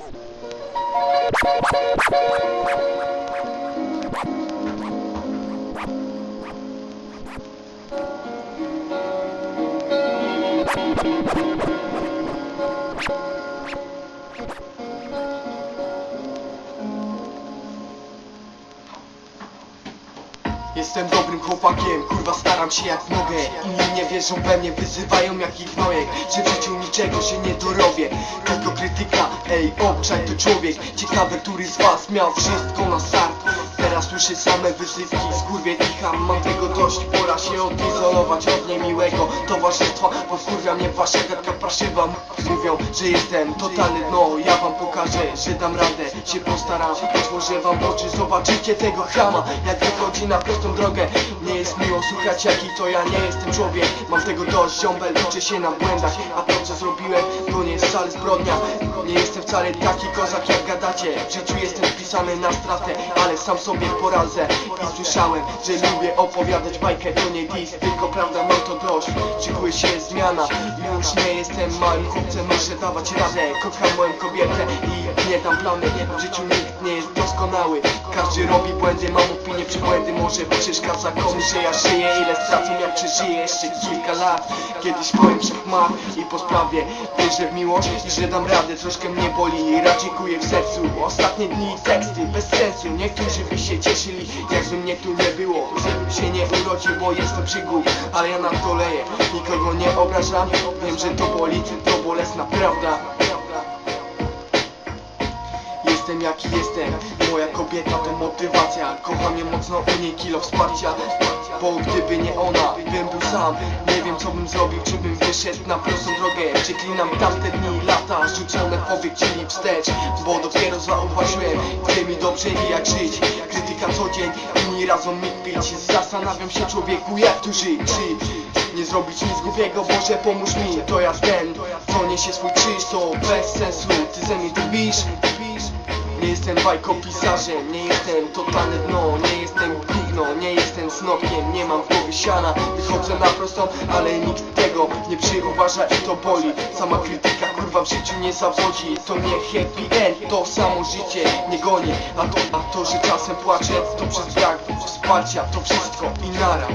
you. Jestem dobrym chłopakiem, kurwa staram się jak mogę. Inni nie wierzą we mnie, wyzywają jak ich nojek Że w życiu niczego się nie dorobię? Tylko krytyka, ej obczaj to człowiek. Ciekawe, który z was miał wszystko na start Teraz słyszę same wyzywki, skurwie kicha Mam tego dość, pora się odizolować od niemiłego towarzystwa. Podkurwia mnie wasza gadka praszywa Mówią, że jestem totalny no Ja wam pokażę, że dam radę Się postaram, otworzę wam oczy Zobaczycie tego chama, jak wychodzi na prostą drogę Nie jest miło słuchać jaki to ja nie jestem człowiek. Mam tego dość, ziombel, uczę się na błędach. A to co zrobiłem, to nie jest wcale zbrodnia Nie jestem wcale taki kozak jak gadacie. W życiu jestem wpisany na stratę, ale sam sobie poradzę. I słyszałem, że lubię opowiadać bajkę To nie dis, tylko prawda, mam to dość Szykuje się zmiana, już nie jestem małym chłopcem Muszę dawać radę, kocham moją kobietę I nie dam plamy, w życiu nikt nie jest doskonały. Każdy robi błędy, mam opinię przy błędy. Może przeszkadza komuś, że ja żyję Ile stracę, jak przeżyję jeszcze kilka lat. Kiedyś powiem chmar i po sprawie Wierzę w miłość i że dam radę. Troszkę mnie boli, radzikuję w sercu. Ostatnie dni teksty bez sensu. Niektórzy by się cieszyli, jakby mnie tu nie było. Żebym się nie urodził, bo jestem przygód Ale ja na to leję, nikogo nie obrażam. Wiem, że to boli, to bolesna prawda. Jestem jaki jestem, moja kobieta to motywacja. Kocham ją mocno, u niej kilo wsparcia Bo gdyby nie ona, bym był sam. Nie wiem co bym zrobił, czy bym wyszedł na prostą drogę. Przeklinam tamte dni, lata, rzucone powiek, czyli wstecz Bo dopiero zauważyłem, gdzie mi dobrze i jak żyć. Krytyka co dzień, inni radzą mi pić. Zastanawiam się człowieku, jak tu żyć, nie zrobić nic głupiego, Boże pomóż mi. To ja ten, co niesie swój krzyż, to bez sensu. Ty ze mnie drwisz, nie jestem bajkopisarzem, nie jestem totalne dno, nie jestem jestem snopkiem, nie mam w głowie siana. Wychodzę na prostą, ale nikt tego nie przyuważa i to boli. Sama krytyka kurwa w życiu nie zawodzi, to nie happy end, to samo życie nie goni. A to, a to że czasem płaczę, to przez brak wsparcia, to wszystko i nara